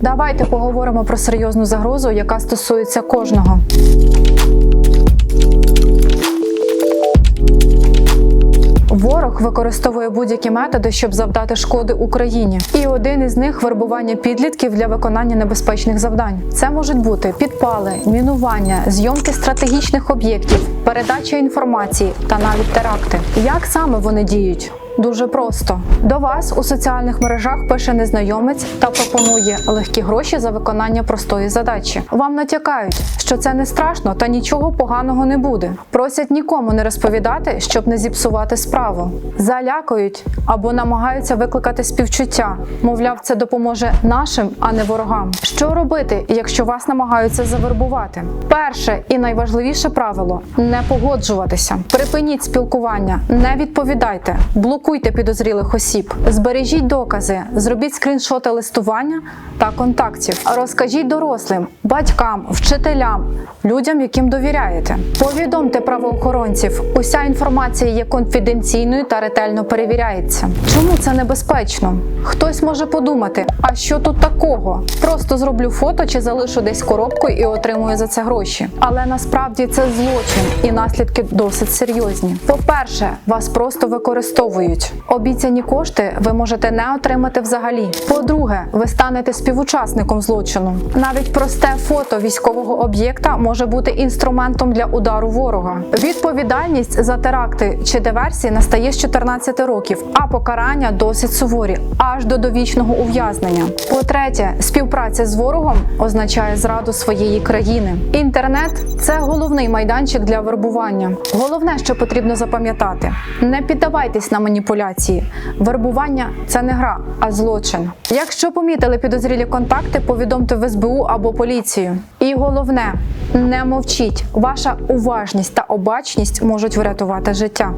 Давайте поговоримо про серйозну загрозу, яка стосується кожного. Ворог використовує будь-які методи, щоб завдати шкоди Україні. І один із них вербування підлітків для виконання небезпечних завдань. Це можуть бути підпали, мінування, зйомки стратегічних об'єктів, передача інформації та навіть теракти. Як саме вони діють? Дуже просто до вас у соціальних мережах пише незнайомець та пропонує легкі гроші за виконання простої задачі. Вам натякають, що це не страшно та нічого поганого не буде. Просять нікому не розповідати, щоб не зіпсувати справу. Залякують або намагаються викликати співчуття. Мовляв, це допоможе нашим, а не ворогам. Що робити, якщо вас намагаються завербувати? Перше і найважливіше правило не погоджуватися. Припиніть спілкування, не відповідайте, блокуйте підозрілих осіб, збережіть докази, зробіть скріншоти листування та контактів. Розкажіть дорослим, батькам, вчителям, людям, яким довіряєте. Повідомте правоохоронців. Уся інформація є конфіденційною та ретельно перевіряється. Чому це небезпечно? Хтось може подумати, а що тут такого? Просто зроблю фото чи залишу десь коробку і отримую за це гроші. Але насправді це злочин і наслідки досить серйозні. По-перше, вас просто використовують. Обіцяні кошти ви можете не отримати взагалі. По-друге, ви станете співучасником злочину. Навіть просте фото військового об'єкта може бути інструментом для удару ворога. Відповідальність за теракти чи диверсії настає з 14 років, а покарання досить суворі, аж до довічного ув'язнення. По-третє, співпраця з ворогом означає зраду своєї країни. Інтернет це головний майданчик для вербування. Головне, що потрібно запам'ятати: не піддавайтесь на маніпуляції. Вербування це не гра, а злочин. Якщо помітили підозрілі контакти, повідомте в СБУ або поліцію. І головне, не мовчіть. Ваша уважність та обачність можуть врятувати життя.